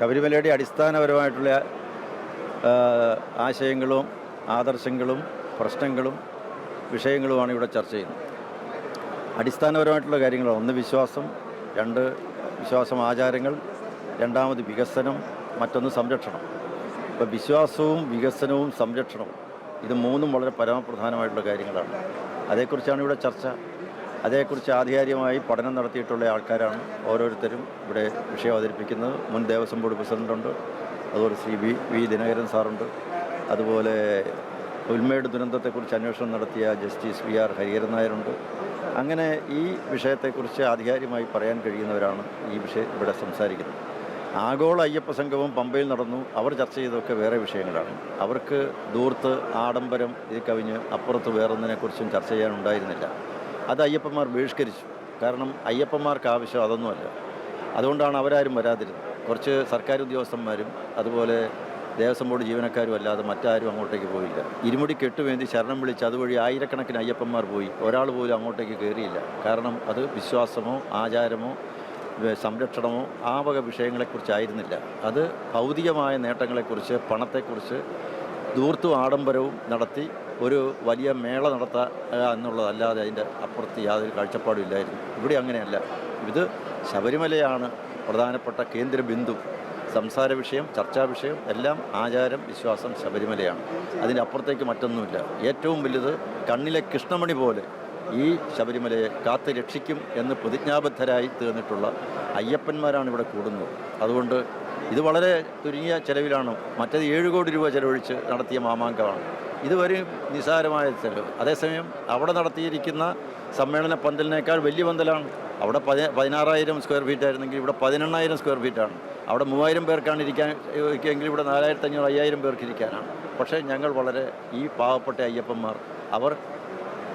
ശബരിമലയുടെ അടിസ്ഥാനപരമായിട്ടുള്ള ആശയങ്ങളും ആദർശങ്ങളും പ്രശ്നങ്ങളും വിഷയങ്ങളുമാണ് ഇവിടെ ചർച്ച ചെയ്യുന്നത്. അടിസ്ഥാനപരമായിട്ടുള്ള കാര്യങ്ങളാണ്. ഒന്ന് വിശ്വാസം രണ്ട് വിശ്വാസം ആചാരങ്ങൾ രണ്ടാമത് വികസനം മറ്റൊന്ന് സംരക്ഷണം. ഇപ്പോൾ വിശ്വാസവും വികസനവും സംരക്ഷണവും ഇത് മൂന്നും വളരെ പരമപ്രധാനമായിട്ടുള്ള കാര്യങ്ങളാണ്. അതേക്കുറിച്ചാണ് ഇവിടെ ചർച്ച. അതേക്കുറിച്ച് ആധികാരികമായി പഠനം നടത്തിയിട്ടുള്ള ആൾക്കാരാണ് ഓരോരുത്തരും ഇവിടെ വിഷയം അവതരിപ്പിക്കുന്നത്. മുൻ ദേവസ്വം ബോർഡ് പ്രസിഡന്റുണ്ട് അതുപോലെ ശ്രീ വി വി ദിനകരൻ സാറുണ്ട്. അതുപോലെ ഉൽമേട് ദുരന്തത്തെക്കുറിച്ച് അന്വേഷണം നടത്തിയ ജസ്റ്റിസ് വി ആർ ഹരിഹരൻ നായരുണ്ട്. അങ്ങനെ ഈ വിഷയത്തെക്കുറിച്ച് ആധികാരികമായി പറയാൻ കഴിയുന്നവരാണ് ഈ വിഷയം ഇവിടെ സംസാരിക്കുന്നത്. ആഗോള അയ്യപ്പ സംഗമം പമ്പയിൽ നടന്നു. അവർ ചർച്ച ചെയ്തതൊക്കെ വേറെ വിഷയങ്ങളാണ്. അവർക്ക് ദൂർത്ത് ആഡംബരം ഇത് കവിഞ്ഞ് അപ്പുറത്ത് വേറൊന്നിനെക്കുറിച്ചും ചർച്ച ചെയ്യാനുണ്ടായിരുന്നില്ല. അത് അയ്യപ്പന്മാർ ബഹിഷ്കരിച്ചു. കാരണം അയ്യപ്പന്മാർക്ക് ആവശ്യം അതൊന്നുമല്ല. അതുകൊണ്ടാണ് അവരാരും വരാതിരുന്നത്. കുറച്ച് സർക്കാർ ഉദ്യോഗസ്ഥന്മാരും അതുപോലെ ദേവസ്വം ബോർഡ് ജീവനക്കാരും അല്ലാതെ മറ്റാരും അങ്ങോട്ടേക്ക് പോയില്ല. ഇരുമുടി കെട്ടുവേന്തി ശരണം വിളിച്ച് അതുവഴി ആയിരക്കണക്കിന് അയ്യപ്പന്മാർ പോയി. ഒരാൾ പോലും അങ്ങോട്ടേക്ക് കയറിയില്ല. കാരണം അത് വിശ്വാസമോ ആചാരമോ സംരക്ഷണമോ ആ വക വിഷയങ്ങളെക്കുറിച്ചായിരുന്നില്ല. അത് ഭൗതികമായ നേട്ടങ്ങളെക്കുറിച്ച് പണത്തെക്കുറിച്ച് ദൂർത്തും ആഡംബരവും നടത്തി ഒരു വലിയ മേള നടത്തുക എന്നുള്ളതല്ലാതെ അതിന്റെ അപ്പുറത്ത് യാതൊരു കാഴ്ചപ്പാടും ഇല്ലായിരുന്നു. ഇവിടെ അങ്ങനെയല്ല. ഇത് ശബരിമലയാണ് പ്രധാനപ്പെട്ട കേന്ദ്ര ബിന്ദു. സംസാര വിഷയം ചർച്ചാ വിഷയം എല്ലാം ആചാരം വിശ്വാസം ശബരിമലയാണ്. അതിന്റെ അപ്പുറത്തേക്ക് മറ്റൊന്നുമില്ല. ഏറ്റവും വലുത് കണ്ണിലെ കൃഷ്ണമണി പോലെ ഈ ശബരിമലയെ കാത്ത് രക്ഷിക്കും എന്ന് പ്രതിജ്ഞാബദ്ധരായി തീർന്നിട്ടുള്ള അയ്യപ്പന്മാരാണ് ഇവിടെ കൂടുന്നത്. അതുകൊണ്ട് ഇത് വളരെ ചുരുങ്ങിയ ചെലവിലാണ്. മറ്റേത് ഏഴ് കോടി രൂപ ചെലവഴിച്ച് നടത്തിയ മാമാങ്കമാണ്. ഇതുവരെ നിസ്സാരമായ ചെലവ്. അതേസമയം അവിടെ നടത്തിയിരിക്കുന്ന സമ്മേളന പന്തലിനേക്കാൾ വലിയ പന്തലാണ്. അവിടെ പതി പതിനാറായിരം സ്ക്വയർ ഫീറ്റ് ആയിരുന്നെങ്കിൽ ഇവിടെ പതിനെണ്ണായിരം സ്ക്വയർ ഫീറ്റാണ് അവിടെ മൂവായിരം പേർക്കാണ് ഇരിക്കാൻ ഇരിക്കുമെങ്കിൽ ഇവിടെ നാലായിരത്തി അഞ്ഞൂറ് അയ്യായിരം പേർക്ക് ഇരിക്കാനാണ്. പക്ഷേ ഞങ്ങൾ വളരെ ഈ പാവപ്പെട്ട അയ്യപ്പന്മാർ അവർ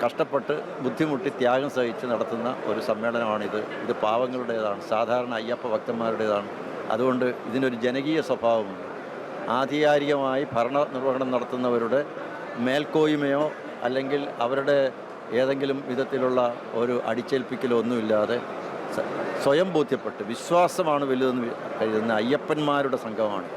കഷ്ടപ്പെട്ട് ബുദ്ധിമുട്ടി ത്യാഗം സഹിച്ച് നടത്തുന്ന ഒരു സമ്മേളനമാണിത്. ഇത് പാവങ്ങളുടേതാണ് സാധാരണ അയ്യപ്പ ഭക്തന്മാരുടേതാണ്. അതുകൊണ്ട് ഇതിനൊരു ജനകീയ സ്വഭാവമുണ്ട്. ആധികാരികമായി ഭരണ നിർവഹണം നടത്തുന്നവരുടെ മേൽക്കോയ്മയോ അല്ലെങ്കിൽ അവരുടെ ഏതെങ്കിലും വിധത്തിലുള്ള ഒരു അടിച്ചേൽപ്പിക്കലോ ഒന്നുമില്ലാതെ സ്വയം ബോധ്യപ്പെട്ട് വിശ്വാസമാണ് വലുതെന്ന് കരുതുന്ന അയ്യപ്പന്മാരുടെ സംഘമാണ്.